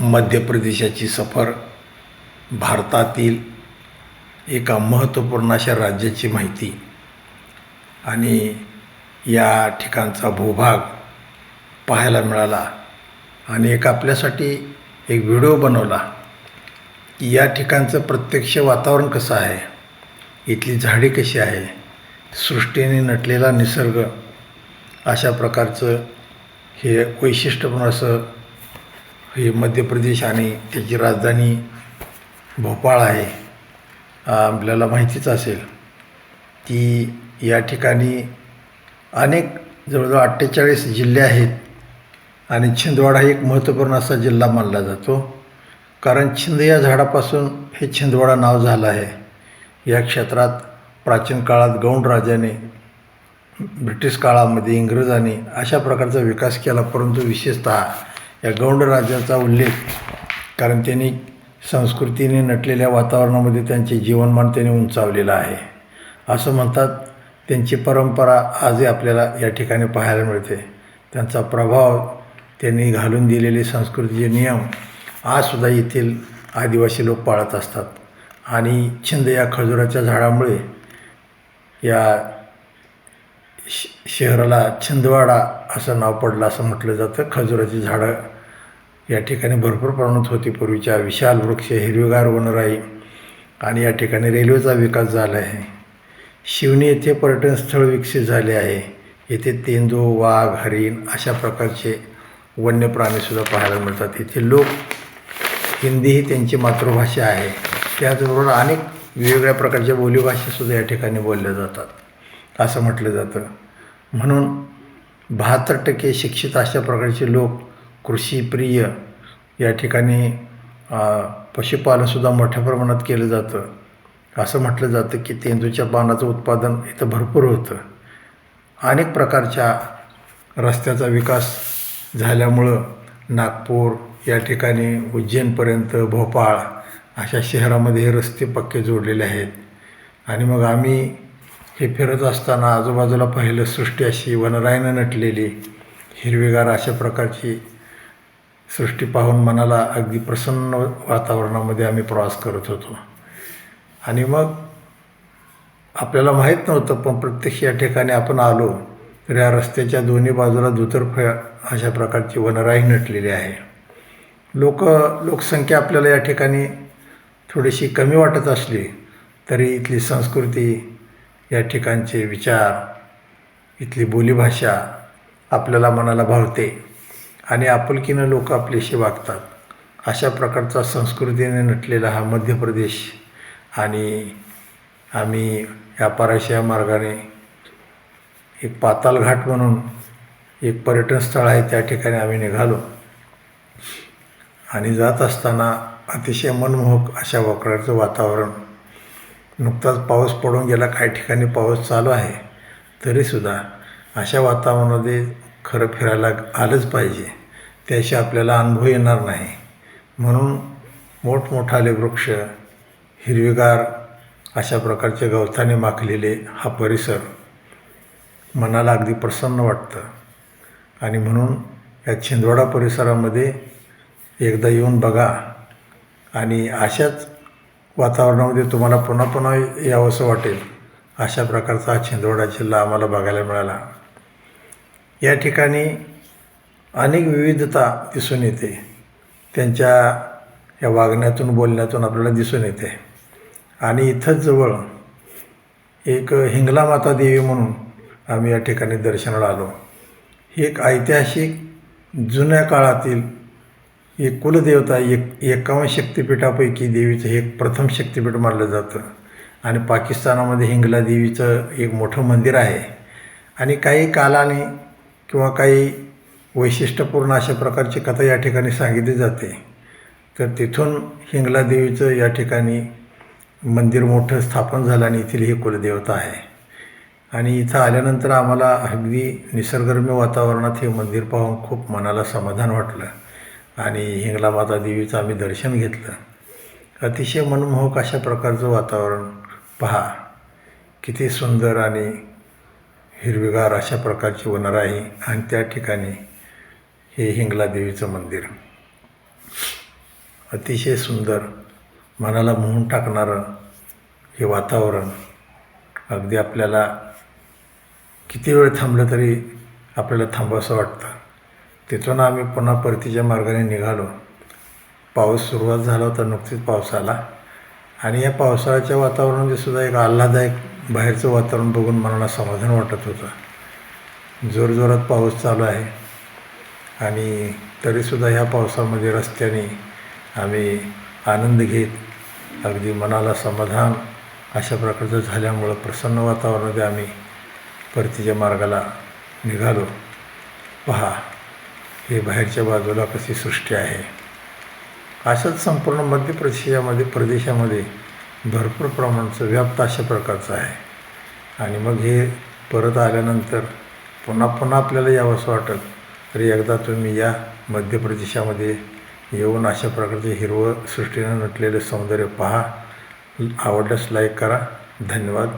मध्य प्रदेशाची सफर भारतातील एका महत्त्वपूर्ण अशा राज्याची माहिती आणि या ठिकाणचा भूभाग पाहायला मिळाला आणि एक आपल्यासाठी एक व्हिडिओ बनवला की या ठिकाणचं प्रत्यक्ष वातावरण कसं आहे इथली झाडी कशी आहे सृष्टीने नटलेला निसर्ग अशा प्रकारचं हे वैशिष्ट्यपूर्ण असं हे मध्य प्रदेश आणि त्याची राजधानी भोपाळ आहे. आपल्याला माहितीच असेल की या ठिकाणी अनेक जवळजवळ अठ्ठेचाळीस जिल्हे आहेत आणि छिंदवाडा हा एक महत्त्वपूर्ण असा जिल्हा मानला जातो. कारण छिंद या झाडापासून हे छिंदवाडा नाव झालं आहे. या क्षेत्रात प्राचीन काळात गौंड राजाने ब्रिटिश काळामध्ये इंग्रजांनी अशा प्रकारचा विकास केला परंतु विशेषतः या गौंड राजाचा उल्लेख कारण त्यांनी संस्कृतीने नटलेल्या वातावरणामध्ये त्यांचे जीवनमान त्यांनी उंचावलेलं आहे. असं म्हणतात त्यांची परंपरा आजही आपल्याला या ठिकाणी पाहायला मिळते. त्यांचा प्रभाव त्यांनी घालून दिलेले संस्कृतीचे नियम आजसुद्धा येथील आदिवासी लोक पाळत असतात. आणि छिंद या खजुराच्या झाडामुळे या श शहराला छिंदवाडा असं नाव पडलं असं म्हटलं जातं. खजुराची झाडं या ठिकाणी भरपूर प्रमाणात होती. पूर्वीच्या विशाल वृक्ष हिरवीगार वनराई आणि या ठिकाणी रेल्वेचा विकास झाला आहे. शिवनी येथे पर्यटन स्थळ विकसित झाले आहे. येथे तेंदू वाघ हरिण अशा प्रकारचे वन्य प्राणीसुद्धा पाहायला मिळतात. इथे लोक हिंदी ही त्यांची मातृभाषा आहे. त्याचबरोबर अनेक वेगवेगळ्या प्रकारच्या बोलीभाषासुद्धा या ठिकाणी बोलल्या जातात. असं म्हटलं जातं. म्हणून बहात्तर टक्के शिक्षित अशा प्रकारचे लोक कृषीप्रिय या ठिकाणी पशुपालनसुद्धा मोठ्या प्रमाणात केलं जातं. असं म्हटलं जातं की तेंदूच्या पानाचं उत्पादन इथं भरपूर होतं. अनेक प्रकारच्या रस्त्याचा विकास झाल्यामुळं नागपूर या ठिकाणी उज्जैनपर्यंत भोपाळ अशा शहरामध्ये हे रस्ते पक्के जोडलेले आहेत. आणि मग आम्ही हे फिरत असताना आजूबाजूला पाहिलं सृष्टी अशी वनरायनं नटलेली हिरवीगार अशा प्रकारची सृष्टी पाहून मनाला अगदी प्रसन्न वातावरणामध्ये आम्ही प्रवास करत होतो. आणि मग आपल्याला माहीत नव्हतं पण प्रत्यक्ष या ठिकाणी आपण आलो तर या रस्त्याच्या दोन्ही बाजूला दुतर्फ अशा प्रकारची वनराई नटलेली आहे. लोक लोकसंख्या आपल्याला या ठिकाणी थोडीशी कमी वाटत असली तरी इथली संस्कृती या ठिकाणचे विचार इथली बोलीभाषा आपल्याला मनाला भावते. आणि आपुलकीनं लोक आपल्याशी वागतात. अशा प्रकारचा संस्कृतीने नटलेला हा मध्य प्रदेश आणि आम्ही या पराशया मार्गाने एक पातालघाट म्हणून एक पर्यटन स्थळ आहे त्या ठिकाणी आम्ही निघालो. आणि जात असताना अतिशय मनमोहक अशा वक्राचं वातावरण. नुकताच पाऊस पडून गेला काही ठिकाणी पाऊस चालू आहे तरीसुद्धा अशा वातावरणामध्ये खरं फिरायला आलंच पाहिजे. त्याशी आपल्याला अनुभव येणार नाही. म्हणून मोठमोठाले वृक्ष हिरवीगार अशा प्रकारचे गवताने माखलेले हा परिसर मनाला अगदी प्रसन्न वाटतं. आणि म्हणून या छिंदवाडा परिसरामध्ये एकदा येऊन बघा. आणि अशाच वातावरणामध्ये तुम्हाला पुन्हा पुन्हा यावंसं वाटेल अशा प्रकारचा हा छिंदवाडा जिल्हा आम्हाला बघायला मिळाला. या ठिकाणी अनेक विविधता दिसून येते. त्यांच्या या वागण्यातून बोलण्यातून आपल्याला दिसून येते. आणि इथंच जवळ एक हिंगला माता देवी म्हणून आम्ही या ठिकाणी दर्शनाला आलो. ही एक ऐतिहासिक जुन्या काळातील एक कुलदेवता एक एकावन्न शक्तिपीठापैकी देवीचं हे प्रथम शक्तिपीठ मानलं जातं. आणि पाकिस्तानामध्ये हिंगला देवीचं एक मोठं मंदिर आहे. आणि काही कालाने किंवा काही वैशिष्ट्यपूर्ण अशा प्रकारची कथा या ठिकाणी सांगितली जाते. तर तिथून हिंगला देवीचं या ठिकाणी मंदिर मोठं स्थापन झालं आणि येथील ही कुलदेवता आहे. आणि इथं आल्यानंतर आम्हाला अगदी निसर्गरम्य वातावरणात हे मंदिर पाहून खूप मनाला समाधान वाटलं आणि हिंगला माता देवीचं आम्ही दर्शन घेतलं. अतिशय मनमोहक अशा प्रकारचं वातावरण पहा. किती सुंदर आणि हिरवीगार अशा प्रकारची वनराई आणि त्या ठिकाणी हे हिंगला देवीचं मंदिर. अतिशय सुंदर मनाला मोहून टाकणारं हे वातावरण अगदी आपल्याला किती वेळ थांबलं तरी आपल्याला थांबावंसं वाटतं. तिथून आम्ही पुन्हा परतीच्या मार्गाने निघालो. पाऊस सुरुवात झाला होता नुकतीच पावसाला. आणि या पावसाळ्याच्या वातावरणामध्ये सुद्धा एक आल्हादायक बाहेरचं वातावरण बघून मनाला समाधान वाटत होतं. जोरजोरात पाऊस चालू आहे. आणि तरीसुद्धा ह्या पावसामध्ये रस्त्याने आम्ही आनंद घेत अगदी मनाला समाधान अशा प्रकारचं झाल्यामुळं प्रसन्न वातावरणामध्ये आम्ही परतीच्या मार्गाला निघालो. पहा हे बाहेरच्या बाजूला कशी सृष्टी आहे. असंच संपूर्ण मध्य प्रदेशामध्ये प्रदेशामध्ये भरपूर प्रमाणाचं व्याप्त अशा प्रकारचं आहे. आणि मग हे परत आल्यानंतर पुन्हा पुन्हा आपल्याला यावंसं वाटत तरी एकदा तुम्ही या मध्य प्रदेशामध्ये येऊन अशा प्रकारचे हिरवं सृष्टीनं नटलेले सौंदर्य पहा. आवडल्यास लाईक करा. धन्यवाद.